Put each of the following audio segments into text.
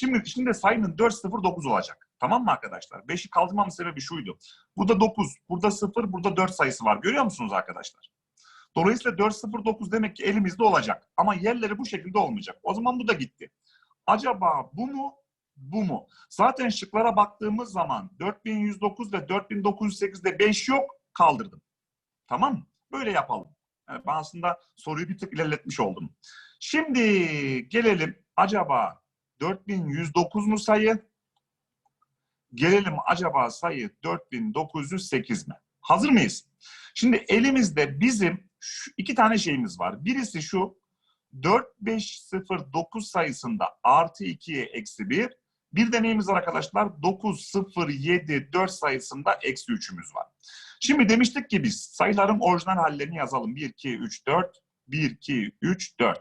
Şimdi, şimdi sayının 4, 0, 9 olacak. Tamam mı arkadaşlar? 5'i kaldırmamın sebebi şuydu. Burada 9, burada 0, burada 4 sayısı var. Görüyor musunuz arkadaşlar? Dolayısıyla 4, 0, 9 demek ki elimizde olacak. Ama yerleri bu şekilde olmayacak. O zaman bu da gitti. Acaba bu mu, bu mu? Zaten şıklara baktığımız zaman 4109 ve 4908'de 5 yok, kaldırdım. Tamam mı? Böyle yapalım. Yani aslında soruyu bir tık ilerletmiş oldum. Şimdi gelelim acaba 4109 mu sayı? Gelelim acaba sayı 4908 mi? Hazır mıyız? Şimdi elimizde bizim şu iki tane şeyimiz var. Birisi şu 4509 sayısında artı 2'ye eksi 1. Bir de neyimiz var arkadaşlar? 9074 sayısında eksi 3'ümüz var. Şimdi demiştik ki biz sayıların orijinal hallerini yazalım. 1, 2, 3, 4. 1, 2, 3, 4.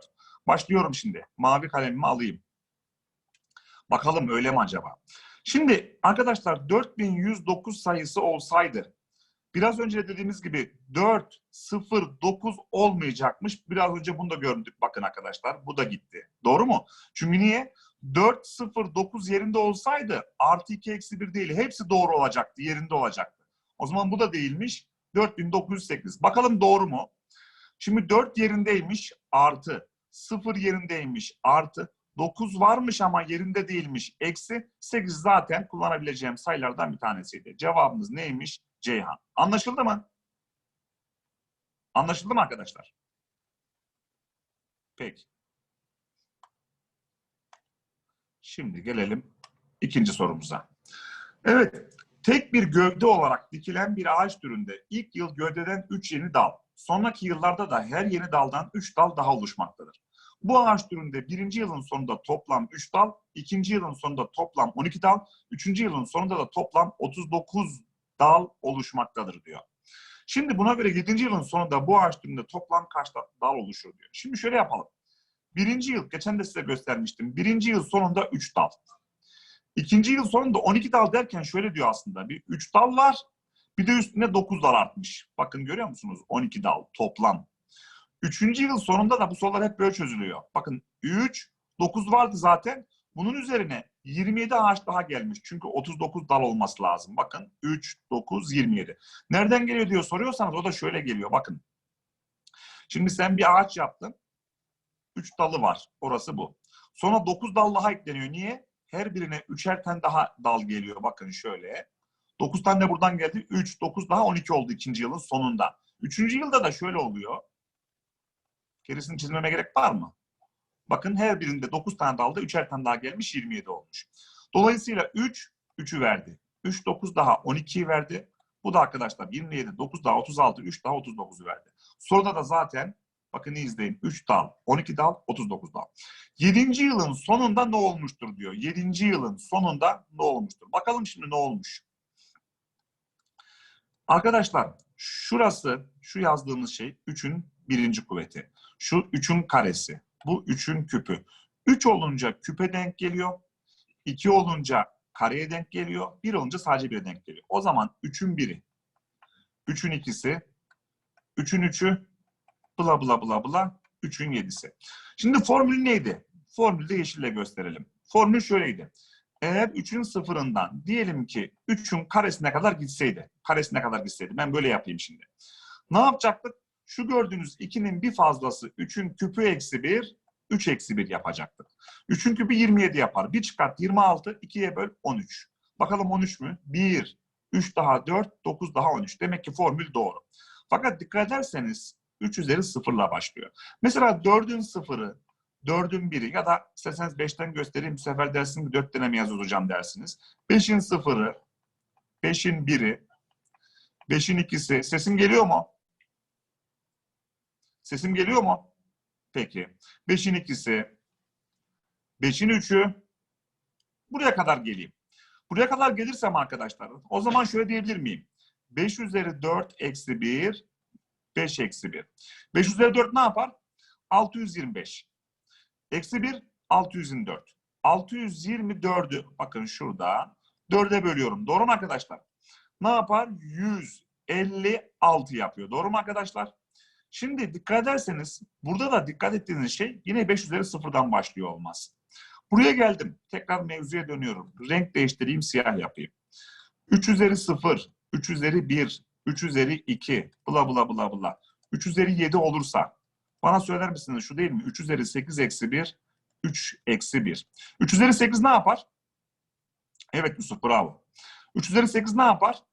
Başlıyorum şimdi. Mavi kalemimi alayım. Bakalım öyle mi acaba? Şimdi arkadaşlar 4109 sayısı olsaydı biraz önce dediğimiz gibi 4, 0, 9 olmayacakmış. Biraz önce bunu da gördük bakın arkadaşlar. Bu da gitti. Doğru mu? Çünkü niye? 4, 0, 9 yerinde olsaydı artı 2 eksi 1 değil. Hepsi doğru olacaktı. Yerinde olacaktı. O zaman bu da değilmiş. 4908. Bakalım doğru mu? Şimdi 4 yerindeymiş artı. 0 yerindeymiş artı. 9 varmış ama yerinde değilmiş. Eksi 8 zaten kullanabileceğim sayılardan bir tanesiydi. Cevabımız neymiş? Ceyhan. Anlaşıldı mı? Anlaşıldı mı arkadaşlar? Peki. Şimdi gelelim ikinci sorumuza. Evet, tek bir gövde olarak dikilen bir ağaç türünde ilk yıl gövdeden 3 yeni dal, sonraki yıllarda da her yeni daldan 3 dal daha oluşmaktadır. Bu ağaç türünde birinci yılın sonunda toplam 3 dal, ikinci yılın sonunda toplam 12 dal, üçüncü yılın sonunda da toplam 39 dal oluşmaktadır diyor. Şimdi buna göre 7. yılın sonunda bu ağaç türünde toplam kaç dal oluşur diyor. Şimdi şöyle yapalım. Birinci yıl, geçen de size göstermiştim. Birinci yıl sonunda 3 dal. İkinci yıl sonunda 12 dal derken şöyle diyor aslında. Bir 3 dal var, bir de üstüne 9 dal artmış. Bakın görüyor musunuz? 12 dal toplam. Üçüncü yıl sonunda da bu sorular hep böyle çözülüyor. Bakın 3, 9 vardı zaten. Bunun üzerine 27 ağaç daha gelmiş. Çünkü 39 dal olması lazım. Bakın 3, 9, 27. Nereden geliyor diyor soruyorsanız o da şöyle geliyor. Bakın. Şimdi sen bir ağaç yaptın. 3 dalı var. Orası bu. Sonra 9 dal daha ekleniyor. Niye? Her birine 3'er tane daha dal geliyor. Bakın şöyle. 9 tane buradan geldi. 3, 9 daha 12 oldu ikinci yılın sonunda. Üçüncü yılda da şöyle oluyor. Gerisini çizmeme gerek var mı? Bakın her birinde 9 tane dalda 3'er tane daha gelmiş 27 olmuş. Dolayısıyla 3, 3'ü verdi. 3, 9 daha 12'yi verdi. Bu da arkadaşlar 27, 9 daha 36, 3 daha 39'u verdi. Soruda da zaten bakın izleyin. 3 dal, 12 dal, 39 dal. 7. yılın sonunda ne olmuştur diyor. 7. yılın sonunda ne olmuştur? Bakalım şimdi ne olmuş. Arkadaşlar şurası, şu yazdığımız şey 3'ün birinci kuvveti. Şu 3'ün karesi. Bu 3'ün küpü. 3 olunca küpe denk geliyor. 2 olunca kareye denk geliyor. 1 olunca sadece 1'e denk geliyor. O zaman 3'ün 1'i, 3'ün 2'si, 3'ün 3'ü, bla bla bla bla, 3'ün 7'si. Şimdi formül neydi? Formülü de yeşille gösterelim. Formül şöyleydi. Eğer 3'ün sıfırından diyelim ki 3'ün karesine kadar gitseydi. Karesine kadar gitseydi. Ben böyle yapayım şimdi. Ne yapacaktık? Şu gördüğünüz 2'nin bir fazlası 3'ün küpü eksi 1, 3 eksi 1 yapacaktık. 3'ün küpü 27 yapar. 1 çıkart 26, 2'ye böl 13. Bakalım 13 mü? 1, 3 daha 4, 9 daha 13. Demek ki formül doğru. Fakat dikkat ederseniz 3 üzeri sıfırla başlıyor. Mesela 4'ün sıfırı, 4'ün biri ya da isterseniz 5'ten göstereyim. Bu sefer dersiniz 4 tane mi yazıyoruz hocam dersiniz. 5'in sıfırı, 5'in biri, 5'in ikisi. Sesim geliyor mu? Sesim geliyor mu? Peki. 5'in ikisi, 5'in üçü, buraya kadar geleyim. Buraya kadar gelirsem arkadaşlar, o zaman şöyle diyebilir miyim? 5 üzeri 4 eksi 1, 5 eksi 1. 5 üzeri 4 ne yapar? 625. Eksi 1, 624. 624'ü, bakın şurada, 4'e bölüyorum. Doğru mu arkadaşlar? Ne yapar? 156 yapıyor. Doğru mu arkadaşlar? Şimdi dikkat ederseniz burada da dikkat ettiğiniz şey yine 5 üzeri sıfırdan başlıyor olmaz. Buraya geldim. Tekrar mevzuya dönüyorum. Renk değiştireyim, siyah yapayım. 3 üzeri 0, 3 üzeri 1, 3 üzeri 2, bla bla bla bla. 3 üzeri 7 olursa bana söyler misiniz şu değil mi? 3 üzeri 8 eksi 1, 3 eksi 1. 3 üzeri 8 ne yapar? Evet Yusuf bravo. 3 üzeri 8 ne yapar?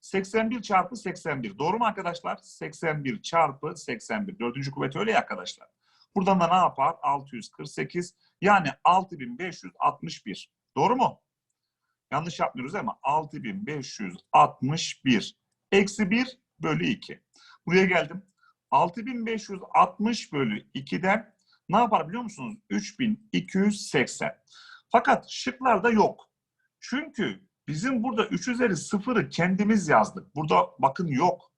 81 çarpı 81. Doğru mu arkadaşlar? 81 çarpı 81. Dördüncü kuvvet öyle ya arkadaşlar. Buradan da ne yapar? 648. Yani 6561. Doğru mu? Yanlış yapmıyoruz ama 6561. Eksi 1 bölü 2. Buraya geldim. 6560 bölü 2'den ne yapar biliyor musunuz? 3280. Fakat şıklarda yok. Çünkü bizim burada 3 üzeri 0'ı kendimiz yazdık. Burada bakın yok.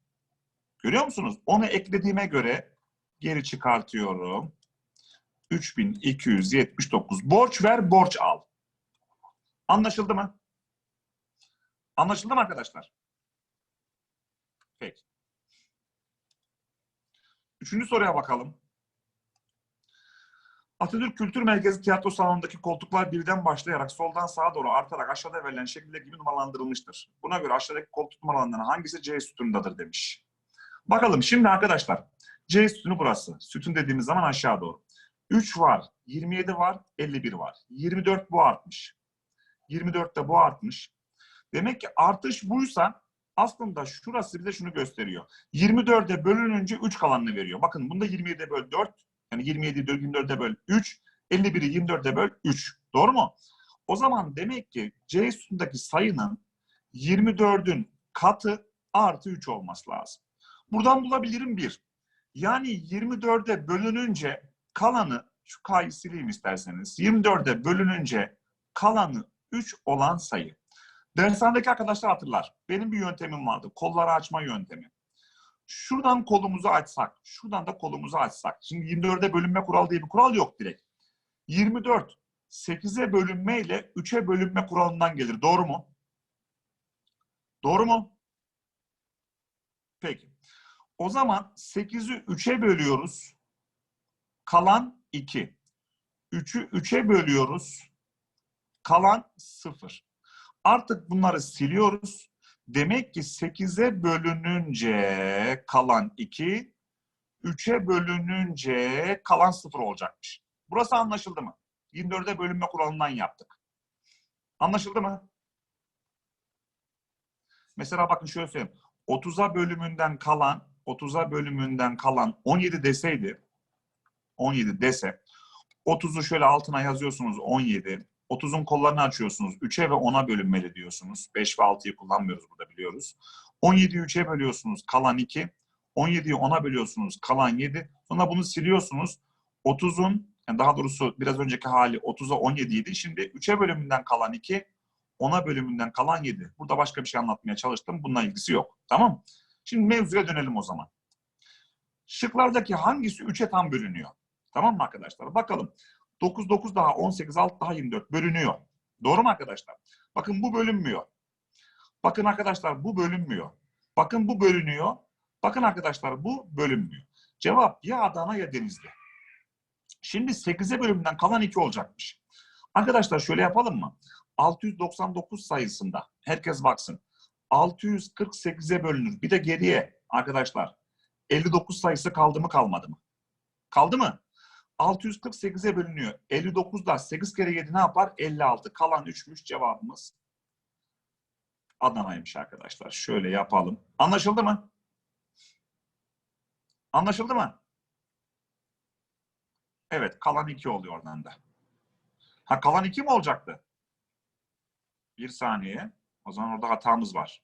Görüyor musunuz? Onu eklediğime göre geri çıkartıyorum. 3279. Borç ver, borç al. Anlaşıldı mı? Anlaşıldı mı arkadaşlar? Peki. Üçüncü soruya bakalım. Atatürk Kültür Merkezi Tiyatro Salonu'ndaki koltuklar birden başlayarak soldan sağa doğru artarak aşağıda verilen şekilde gibi numaralandırılmıştır. Buna göre aşağıdaki koltuk numaralarından hangisi C sütunundadır demiş. Bakalım şimdi arkadaşlar. C sütunu burası. Sütun dediğimiz zaman aşağı doğru. 3 var, 27 var, 51 var. 24 bu artmış. 24 de bu artmış. Demek ki artış buysa aslında şurası bize şunu gösteriyor. 24'e bölününce 3 kalanını veriyor. Bakın bunda 27'e böl 4. Yani 27'yi 24'e böl 3. 51'i 24'e böl 3. Doğru mu? O zaman demek ki C üstündeki sayının 24'ün katı artı 3 olması lazım. Buradan bulabilirim 1. Yani 24'e bölününce kalanı, şu K'yı sileyim isterseniz. 24'e bölününce kalanı 3 olan sayı. Dershanedeki arkadaşlar hatırlar. Benim bir yöntemim vardı. Kolları açma yöntemi. Şuradan kolumuzu açsak, şuradan da kolumuzu açsak. Şimdi 24'e bölünme kuralı diye bir kural yok direkt. 24, 8'e bölünme ile 3'e bölünme kuralından gelir. Doğru mu? Doğru mu? Peki. O zaman 8'i 3'e bölüyoruz. Kalan 2. 3'ü 3'e bölüyoruz. Kalan 0. Artık bunları siliyoruz. Demek ki 8'e bölününce kalan 2, 3'e bölününce kalan 0 olacakmış. Burası anlaşıldı mı? 24'e bölünme kuralından yaptık. Anlaşıldı mı? Mesela bakın şöyle söyleyeyim. 30'a bölümünden kalan, 30'a bölümünden kalan 17 deseydi, 17 dese, 30'u şöyle altına yazıyorsunuz 17, 30'un kollarını açıyorsunuz. 3'e ve 10'a bölünmeli diyorsunuz. 5 ve 6'yı kullanmıyoruz burada biliyoruz. 17'yi 3'e bölüyorsunuz. Kalan 2. 17'yi 10'a bölüyorsunuz. Kalan 7. Sonra bunu siliyorsunuz. 30'un yani daha doğrusu biraz önceki hali 30'a 17 idi. Şimdi 3'e bölümünden kalan 2. 10'a bölümünden kalan 7. Burada başka bir şey anlatmaya çalıştım. Bununla ilgisi yok. Tamam Şimdi mevzuya dönelim o zaman. Şıklardaki hangisi 3'e tam bölünüyor? Tamam mı arkadaşlar? Bakalım. 9, 9 daha 18, 6 daha 24 bölünüyor. Doğru mu arkadaşlar? Bakın bu bölünmüyor. Bakın arkadaşlar bu bölünmüyor. Bakın bu bölünüyor. Bakın arkadaşlar bu bölünmüyor. Cevap ya Adana ya Denizli. Şimdi 8'e bölümünden kalan 2 olacakmış. Arkadaşlar şöyle yapalım mı? 699 sayısında herkes baksın. 648'e bölünür. Bir de geriye arkadaşlar 59 sayısı kaldı mı kalmadı mı? Kaldı mı? 648'e bölünüyor. 59'da 8 kere 7 ne yapar? 56. Kalan 3'müş cevabımız. Adana'ymış arkadaşlar. Şöyle yapalım. Anlaşıldı mı? Anlaşıldı mı? Evet. Kalan 2 oluyor oradan da. Ha kalan 2 mi olacaktı? Bir saniye. O zaman orada hatamız var.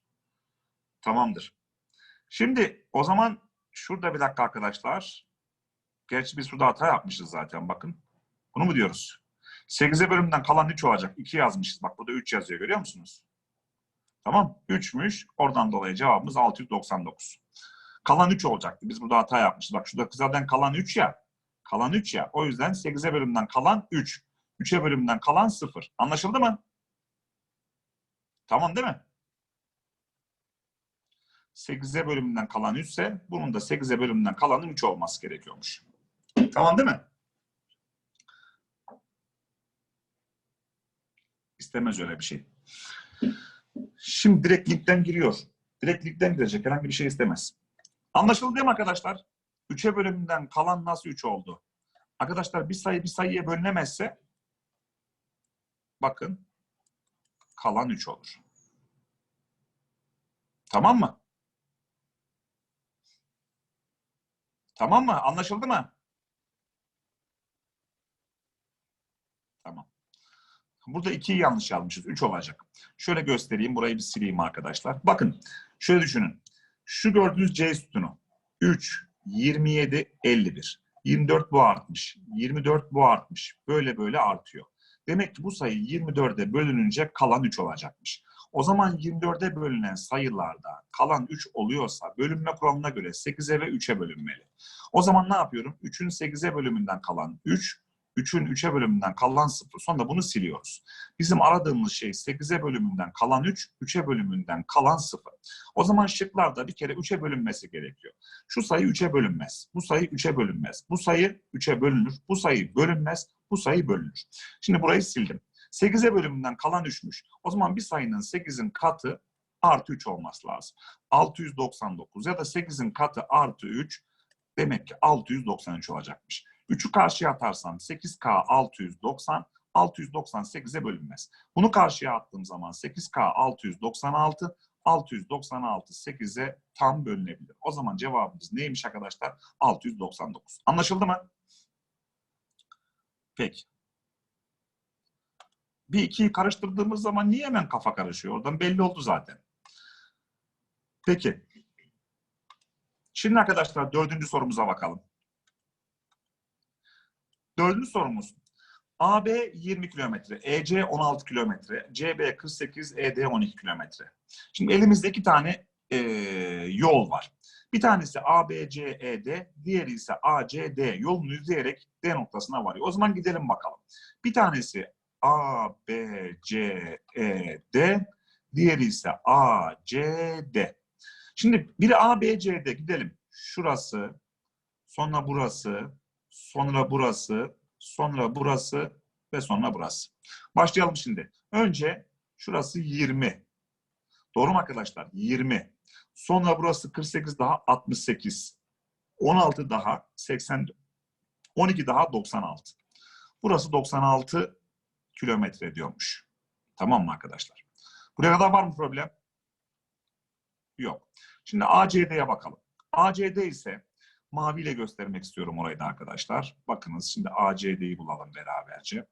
Tamamdır. Şimdi o zaman şurada bir dakika arkadaşlar. Gerçi biz şurada hata yapmışız zaten bakın. Bunu mu diyoruz? 8'e bölümden kalan 3 olacak. 2 yazmışız. Bak burada 3 yazıyor görüyor musunuz? Tamam. 3'müş. Oradan dolayı cevabımız 699. Kalan 3 olacaktı. Biz burada hata yapmışız. Bak şurada zaten kalan 3 ya. Kalan 3 ya. O yüzden 8'e bölümden kalan 3. 3'e bölümden kalan 0. Anlaşıldı mı? Tamam değil mi? 8'e bölümünden kalan 3 ise bunun da 8'e bölümünden kalanın 3 olması gerekiyormuş. Tamam değil mi? İstemez öyle bir şey. Şimdi direkt linkten giriyor. Direkt linkten girecek. Herhangi bir şey istemez. Anlaşıldı değil mi arkadaşlar? 3'e bölümünden kalan nasıl 3 oldu? Arkadaşlar bir sayı bir sayıya bölünemezse bakın kalan 3 olur. Tamam mı? Tamam mı? Anlaşıldı mı? Tamam. Burada 2'yi yanlış yazmışız. 3 olacak. Şöyle göstereyim. Burayı bir sileyim arkadaşlar. Bakın. Şöyle düşünün. Şu gördüğünüz C sütunu. 3, 27, 51. 24 bu artmış. 24 bu artmış. Böyle böyle artıyor. Demek ki bu sayı 24'e bölününce kalan 3 olacakmış. O zaman 24'e bölünen sayılarda kalan 3 oluyorsa bölünme kuralına göre 8'e ve 3'e bölünmeli. O zaman ne yapıyorum? 3'ün 8'e bölümünden kalan 3, 3'ün 3'e bölümünden kalan 0. Sonra bunu siliyoruz. Bizim aradığımız şey 8'e bölümünden kalan 3, 3'e bölümünden kalan 0. O zaman şıklarda bir kere 3'e bölünmesi gerekiyor. Şu sayı 3'e bölünmez. Bu sayı 3'e bölünmez. Bu sayı 3'e bölünür. Bu sayı bölünmez. Bu sayı bölünür. Şimdi burayı sildim. 8'e bölümünden kalan 3'müş. O zaman bir sayının 8'in katı artı 3 olması lazım. 699 ya da 8'in katı artı 3 demek ki 693 olacakmış. 3'ü karşıya atarsam 8K 690, 698'e bölünmez. Bunu karşıya attığım zaman 8K 696, 696 8'e tam bölünebilir. O zaman cevabımız neymiş arkadaşlar? 699. Anlaşıldı mı? Peki. Bir ikiyi karıştırdığımız zaman niye hemen kafa karışıyor? Oradan belli oldu zaten. Peki. Şimdi arkadaşlar dördüncü sorumuza bakalım. Dördüncü sorumuz. AB 20 kilometre, EC 16 kilometre, CB 48, ED 12 kilometre. Şimdi elimizde iki tane e, yol var. Bir tanesi ABCED, diğeri ise ACD yolunu izleyerek D noktasına varıyor. O zaman gidelim bakalım. Bir tanesi ABCED, diğeri ise ACD. Şimdi biri ABCD gidelim. Şurası, sonra burası, sonra burası, sonra burası ve sonra burası. Başlayalım şimdi. Önce şurası 20. Doğru mu arkadaşlar? 20. Sonra burası 48 daha 68. 16 daha 80. 12 daha 96. Burası 96 kilometre diyormuş. Tamam mı arkadaşlar? Buraya kadar var mı problem? Yok. Şimdi ACD'ye bakalım. ACD ise maviyle göstermek istiyorum orayı da arkadaşlar. Bakınız şimdi ACD'yi bulalım beraberce.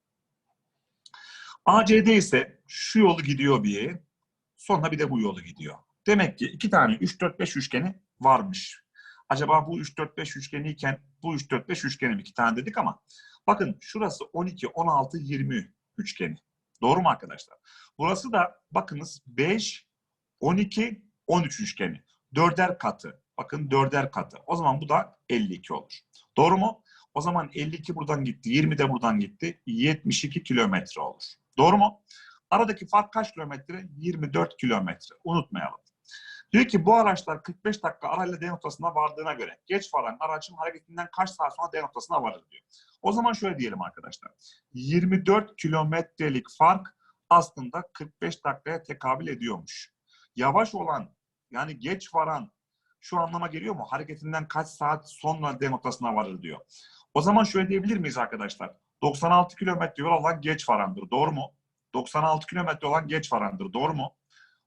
ACD ise şu yolu gidiyor bir, sonra bir de bu yolu gidiyor. Demek ki iki tane 3, 4, 5 üçgeni varmış. Acaba bu 3, 4, 5 üçgeniyken bu 3, 4, 5 üçgeni iki tane dedik ama bakın şurası 12, 16, 20 üçgeni. Doğru mu arkadaşlar? Burası da bakınız 5, 12, 13 üçgeni. Dörder katı. Bakın dörder katı. O zaman bu da 52 olur. Doğru mu? O zaman 52 buradan gitti. 20 de buradan gitti. 72 kilometre olur. Doğru mu? Aradaki fark kaç kilometre? 24 kilometre. Unutmayalım. Diyor ki bu araçlar 45 dakika arayla D noktasına vardığına göre geç varan aracın hareketinden kaç saat sonra D noktasına varır diyor. O zaman şöyle diyelim arkadaşlar. 24 kilometrelik fark aslında 45 dakikaya tekabül ediyormuş. Yavaş olan yani geç varan şu anlama geliyor mu? Hareketinden kaç saat sonra D noktasına varır diyor. O zaman şöyle diyebilir miyiz arkadaşlar? 96 kilometre yol olan geç varandır. Doğru mu? 96 kilometre olan geç varandır. Doğru mu?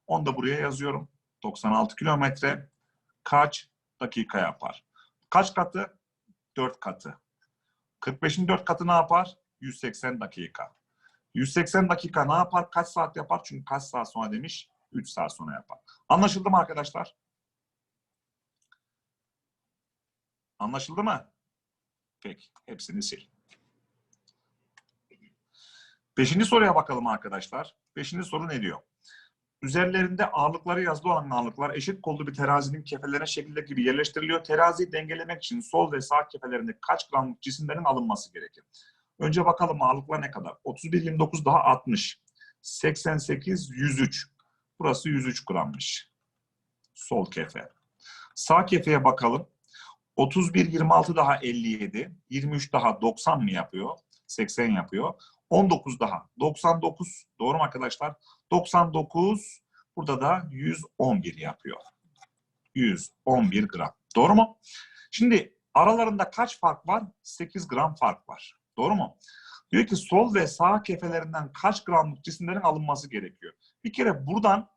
Onu da buraya yazıyorum. 96 kilometre kaç dakika yapar? Kaç katı? 4 katı. 45'in 4 katı ne yapar? 180 dakika. 180 dakika ne yapar? Kaç saat yapar? Çünkü kaç saat sonra demiş? 3 saat sonra yapar. Anlaşıldı mı arkadaşlar? Anlaşıldı mı? Peki. Hepsini sil. Beşinci soruya bakalım arkadaşlar. Beşinci soru ne diyor? Üzerlerinde ağırlıkları yazılı olan ağırlıklar eşit kollu bir terazinin kefelerine şekilde gibi yerleştiriliyor. Teraziyi dengelemek için sol ve sağ kefelerinde kaç gramlık cisimlerin alınması gerekir? Önce bakalım ağırlıklar ne kadar? 31, 29 daha 60. 88, 103. Burası 103 grammış. Sol kefe. Sağ kefeye bakalım. 31, 26 daha 57. 23 daha 90 mı yapıyor? 80 yapıyor. 19 daha. 99. Doğru mu arkadaşlar? 99. Burada da 111 yapıyor. 111 gram. Doğru mu? Şimdi aralarında kaç fark var? 8 gram fark var. Doğru mu? Diyor ki sol ve sağ kefelerinden kaç gramlık cisimlerin alınması gerekiyor. Bir kere buradan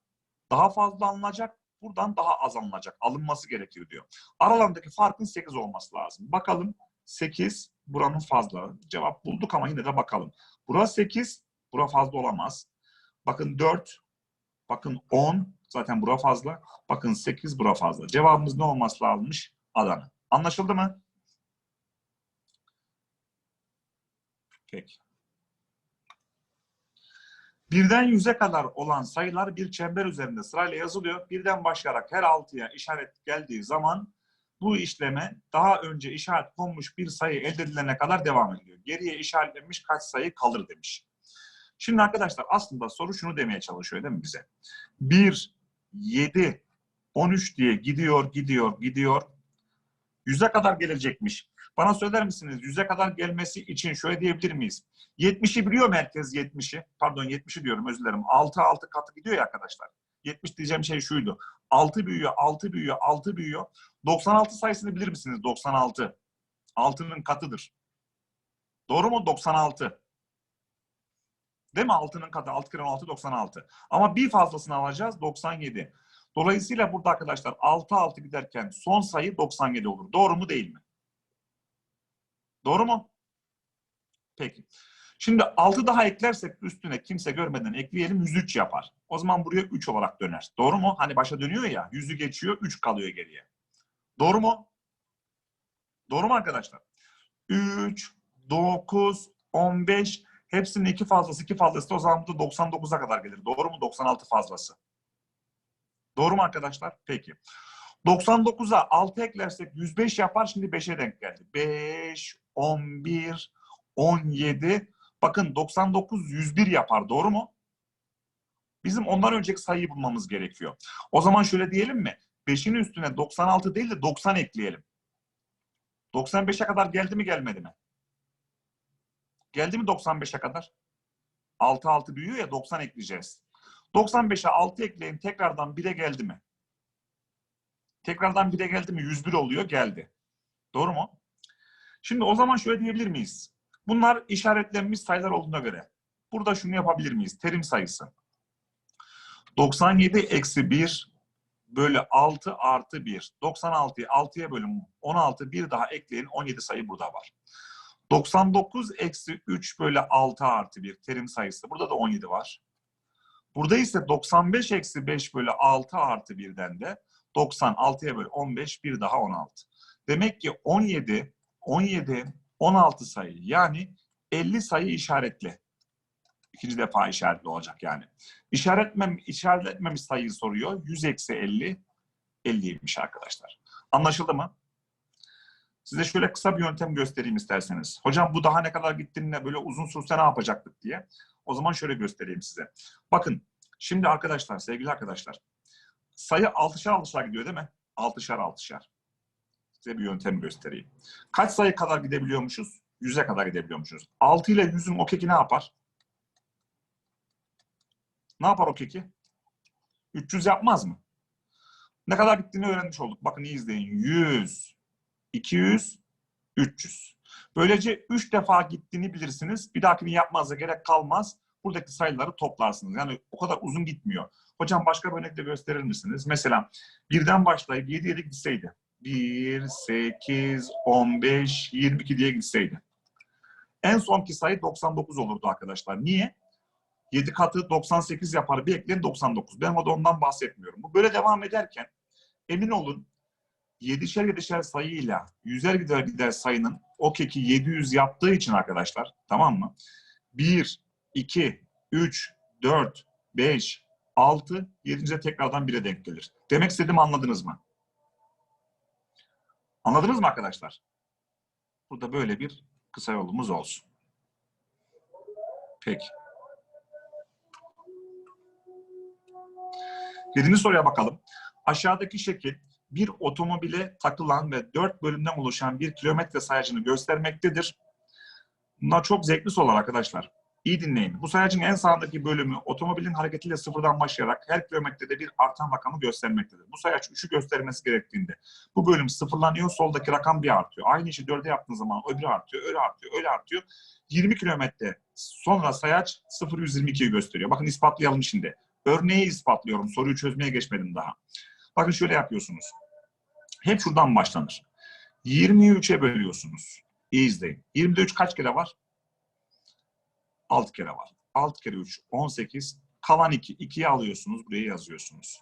daha fazla alınacak, buradan daha az alınacak. Alınması gerekir diyor. Aralarındaki farkın 8 olması lazım. Bakalım 8 buranın fazla. Cevap bulduk ama yine de bakalım. Burası 8, bura fazla olamaz. Bakın 4, bakın 10, zaten bura fazla. Bakın 8, bura fazla. Cevabımız ne olması lazımmış? Adana. Anlaşıldı mı? Peki. Birden yüze kadar olan sayılar bir çember üzerinde sırayla yazılıyor. Birden başlayarak her altıya işaret geldiği zaman bu işleme daha önce işaret konmuş bir sayı elde edilene kadar devam ediyor. Geriye işaretlenmiş kaç sayı kalır demiş. Şimdi arkadaşlar aslında soru şunu demeye çalışıyor değil mi bize? 1, 7, 13 diye gidiyor, gidiyor, gidiyor. 100'e kadar gelecekmiş. Bana söyler misiniz 100'e kadar gelmesi için şöyle diyebilir miyiz? 70'i biliyor merkez 70'i. Pardon 70'i diyorum özür dilerim. 6 6 katı gidiyor ya arkadaşlar. 70 diyeceğim şey şuydu. 6 büyüyor, 6 büyüyor, 6 büyüyor. 96 sayısını bilir misiniz? 96. 6'nın katıdır. Doğru mu? 96. Değil mi? 6'nın katı. 6 kere 16 96. Ama bir fazlasını alacağız 97. Dolayısıyla burada arkadaşlar 6 6 giderken son sayı 97 olur. Doğru mu değil mi? Doğru mu? Peki. Şimdi 6 daha eklersek üstüne kimse görmeden ekleyelim 103 yapar. O zaman buraya 3 olarak döner. Doğru mu? Hani başa dönüyor ya 100'ü geçiyor 3 kalıyor geriye. Doğru mu? Doğru mu arkadaşlar? 3, 9, 15 hepsinin 2 fazlası 2 fazlası o zaman burada 99'a kadar gelir. Doğru mu? 96 fazlası. Doğru mu arkadaşlar? Peki. 99'a 6 eklersek 105 yapar. Şimdi 5'e denk geldi. 5, 11, 17. Bakın 99 101 yapar. Doğru mu? Bizim ondan önceki sayıyı bulmamız gerekiyor. O zaman şöyle diyelim mi? 5'in üstüne 96 değil de 90 ekleyelim. 95'e kadar geldi mi gelmedi mi? Geldi mi 95'e kadar? 6 6 büyüyor ya 90 ekleyeceğiz. 95'e 6 ekleyin tekrardan 1'e geldi mi? Tekrardan 1'e geldi mi? 101 oluyor geldi. Doğru mu? Şimdi o zaman şöyle diyebilir miyiz? Bunlar işaretlenmiş sayılar olduğuna göre. Burada şunu yapabilir miyiz? Terim sayısı. 97 eksi 1 bölü 6 artı 1. 96'yı 6'ya bölün 16 bir daha ekleyin 17 sayı burada var. 99 eksi 3 bölü 6 artı 1 terim sayısı. Burada da 17 var. Burada ise 95 eksi 5 bölü 6 artı 1'den de 96'ya bölü 15 bir daha 16. Demek ki 17, 17, 16 sayı yani 50 sayı işaretli. İkinci defa işaretli olacak yani. İşaretmem, işaretletmemiş sayıyı soruyor. 100 eksi 50, 50'ymiş arkadaşlar. Anlaşıldı mı? Size şöyle kısa bir yöntem göstereyim isterseniz. Hocam bu daha ne kadar gittiğinde böyle uzun sürse ne yapacaktık diye. O zaman şöyle göstereyim size. Bakın şimdi arkadaşlar, sevgili arkadaşlar. Sayı altışar altışar gidiyor değil mi? Altışar altışar. Size bir yöntem göstereyim. Kaç sayı kadar gidebiliyormuşuz? 100'e kadar gidebiliyormuşuz. 6 ile 100'ün o keki ne yapar? Ne yapar o keki? 300 yapmaz mı? Ne kadar gittiğini öğrenmiş olduk. Bakın iyi izleyin. 100, 200, 300. Böylece 3 defa gittiğini bilirsiniz. Bir dahakini yapmanıza gerek kalmaz. Buradaki sayıları toplarsınız. Yani o kadar uzun gitmiyor. Hocam başka bir örnek de gösterir misiniz? Mesela birden başlayıp 7 7 gitseydi. 1, 8, 15, 22 diye gitseydi. En sonki sayı 99 olurdu arkadaşlar. Niye? 7 katı 98 yapar. Bir ekleyin 99. Ben de ondan bahsetmiyorum. Bu böyle devam ederken emin olun 7'şer 7'şer sayıyla 100'er gider gider sayının o keki 700 yaptığı için arkadaşlar tamam mı? 1, 2, 3, 4, 5, 6, 7. tekrardan 1'e denk gelir. Demek istediğimi anladınız mı? Anladınız mı arkadaşlar? Burada böyle bir kısa yolumuz olsun. Peki. Yedinci soruya bakalım. Aşağıdaki şekil bir otomobile takılan ve dört bölümden oluşan bir kilometre sayacını göstermektedir. Bunlar çok zevkli sorular arkadaşlar. İyi dinleyin. Bu sayacın en sağındaki bölümü otomobilin hareketiyle sıfırdan başlayarak her kilometrede bir artan rakamı göstermektedir. Bu sayaç 3'ü göstermesi gerektiğinde bu bölüm sıfırlanıyor, soldaki rakam bir artıyor. Aynı işi 4'e yaptığın zaman öbürü artıyor, öyle artıyor, öyle artıyor. 20 kilometre sonra sayaç 0-122'yi gösteriyor. Bakın ispatlayalım şimdi. Örneği ispatlıyorum. Soruyu çözmeye geçmedim daha. Bakın şöyle yapıyorsunuz. Hep şuradan başlanır. 20'yi 3'e bölüyorsunuz. İyi izleyin. 20'de 3 kaç kere var? 6 kere var. 6 kere 3 18. Kalan 2. 2'yi alıyorsunuz. Buraya yazıyorsunuz.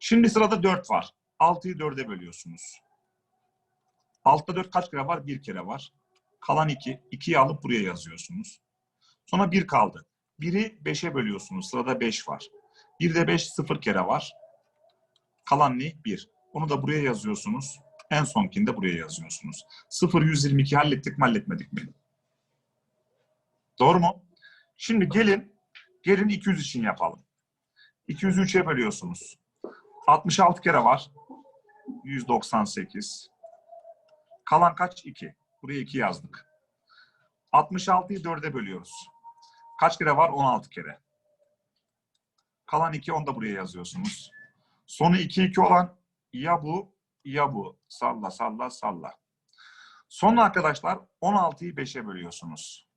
Şimdi sırada 4 var. 6'yı 4'e bölüyorsunuz. Altta 4 kaç kere var? 1 kere var. Kalan 2. 2'yi alıp buraya yazıyorsunuz. Sonra 1 kaldı. 1'i 5'e bölüyorsunuz. Sırada 5 var. 1'de 5 0 kere var. Kalan ne? 1. Onu da buraya yazıyorsunuz. En sonkini de buraya yazıyorsunuz. 0 122 hallettik mi halletmedik mi? Doğru mu? Şimdi gelin, gelin 200 için yapalım. 200'ü 3'e bölüyorsunuz. 66 kere var. 198. Kalan kaç? 2. Buraya 2 yazdık. 66'yı 4'e bölüyoruz. Kaç kere var? 16 kere. Kalan 2, onu da buraya yazıyorsunuz. Sonu 2, 2 olan ya bu ya bu. Salla, salla, salla. Sonra arkadaşlar 16'yı 5'e bölüyorsunuz.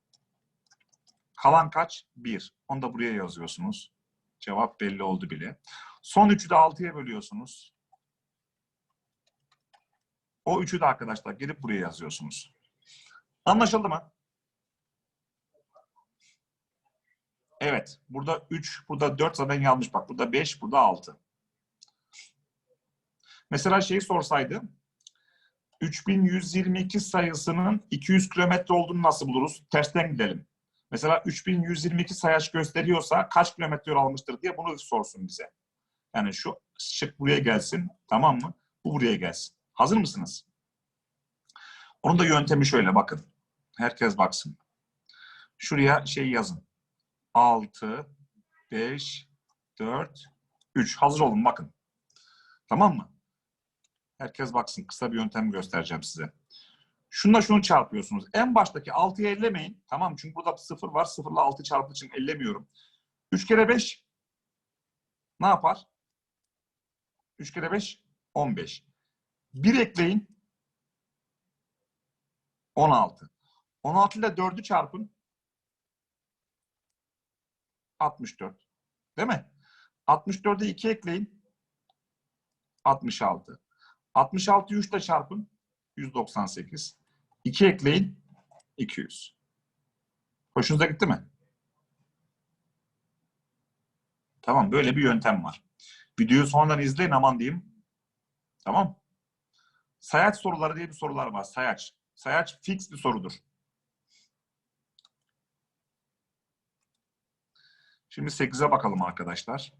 Kalan kaç? 1. Onu da buraya yazıyorsunuz. Cevap belli oldu bile. Son 3'ü de 6'ya bölüyorsunuz. O 3'ü de arkadaşlar gelip buraya yazıyorsunuz. Anlaşıldı mı? Evet. Burada 3, burada 4 zaten yanlış bak. Burada 5, burada 6. Mesela şeyi sorsaydı 3122 sayısının 200 kilometre olduğunu nasıl buluruz? Tersten gidelim. Mesela 3122 sayaç gösteriyorsa kaç kilometre yol almıştır diye bunu sorsun bize. Yani şu şık buraya gelsin. Tamam mı? Bu buraya gelsin. Hazır mısınız? Onun da yöntemi şöyle bakın. Herkes baksın. Şuraya şey yazın. 6, 5, 4, 3. Hazır olun bakın. Tamam mı? Herkes baksın. Kısa bir yöntem göstereceğim size. Şununla şunu çarpıyorsunuz. En baştaki 6'yı ellemeyin. Tamam? Çünkü burada 0 var. 0 ile 6 çarptığı için ellemiyorum. 3 kere 5 ne yapar? 3 kere 5 15. 1 ekleyin. 16. 16 ile 4'ü çarpın. 64. Değil mi? 64'e 2 ekleyin. 66. 66'yı 3 ile çarpın. 198. 2 ekleyin. 200. Hoşunuza gitti mi? Tamam böyle bir yöntem var. Videoyu sonradan izleyin aman diyeyim. Tamam. Sayaç soruları diye bir sorular var. Sayaç. Sayaç fix bir sorudur. Şimdi 8'e bakalım arkadaşlar.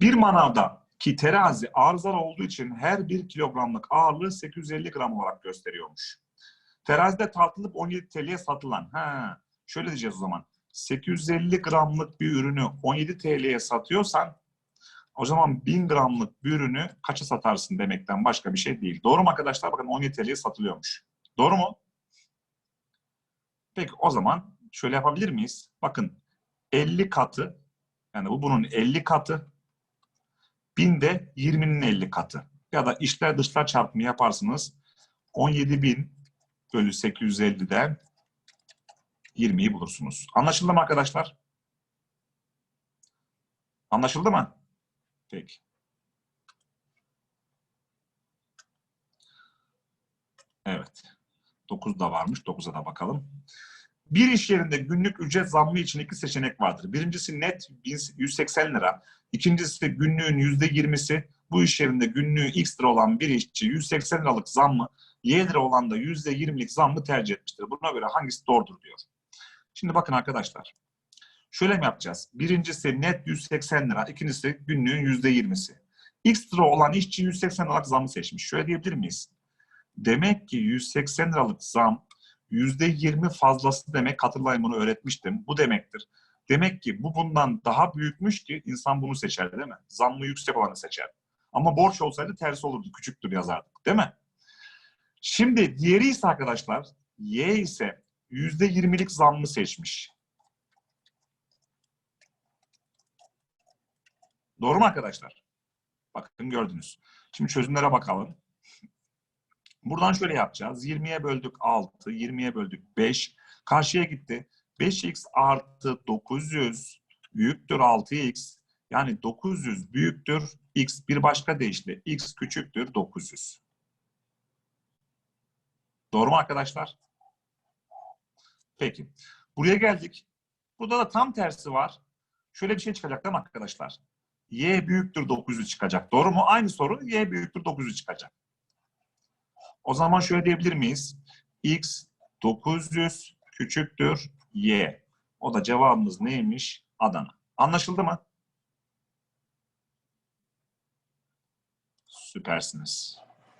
Bir manavda ki terazi arızalı olduğu için her bir kilogramlık ağırlığı 850 gram olarak gösteriyormuş. Terazide tartılıp 17 TL'ye satılan. Ha, şöyle diyeceğiz o zaman. 850 gramlık bir ürünü 17 TL'ye satıyorsan o zaman 1000 gramlık bir ürünü kaça satarsın demekten başka bir şey değil. Doğru mu arkadaşlar? Bakın 17 TL'ye satılıyormuş. Doğru mu? Peki o zaman şöyle yapabilir miyiz? Bakın 50 katı yani bu bunun 50 katı 1000 de 20'nin 50 katı. Ya da işler dışlar çarpımı yaparsınız. 17.000 bölü 850'den 20'yi bulursunuz. Anlaşıldı mı arkadaşlar? Anlaşıldı mı? Peki. Evet. 9 da varmış. 9'a da bakalım. Bir iş yerinde günlük ücret zammı için iki seçenek vardır. Birincisi net 180 lira. İkincisi günlüğün %20'si. Bu iş yerinde günlüğü x lira olan bir işçi 180 liralık zammı y lira olan da %20'lik zammı tercih etmiştir. Buna göre hangisi doğrudur diyor. Şimdi bakın arkadaşlar. Şöyle mi yapacağız? Birincisi net 180 lira. ikincisi günlüğün %20'si. X lira olan işçi 180 liralık zammı seçmiş. Şöyle diyebilir miyiz? Demek ki 180 liralık zam %20 fazlası demek hatırlayın bunu öğretmiştim. Bu demektir. Demek ki bu bundan daha büyükmüş ki insan bunu seçer değil mi? Zammı yüksek olanı seçer. Ama borç olsaydı tersi olurdu. Küçüktür yazardık değil mi? Şimdi diğeri ise arkadaşlar Y ise %20'lik zammı seçmiş. Doğru mu arkadaşlar? Bakın gördünüz. Şimdi çözümlere bakalım. Buradan şöyle yapacağız. 20'ye böldük 6, 20'ye böldük 5. Karşıya gitti. 5x artı 900 büyüktür 6x. Yani 900 büyüktür x. Bir başka deyişle x küçüktür 900. Doğru mu arkadaşlar? Peki. Buraya geldik. Burada da tam tersi var. Şöyle bir şey çıkacak değil mi arkadaşlar? y büyüktür 900 çıkacak. Doğru mu? Aynı soru y büyüktür 900 çıkacak. O zaman şöyle diyebilir miyiz? x 900 küçüktür y. O da cevabımız neymiş? Adana. Anlaşıldı mı? Süpersiniz.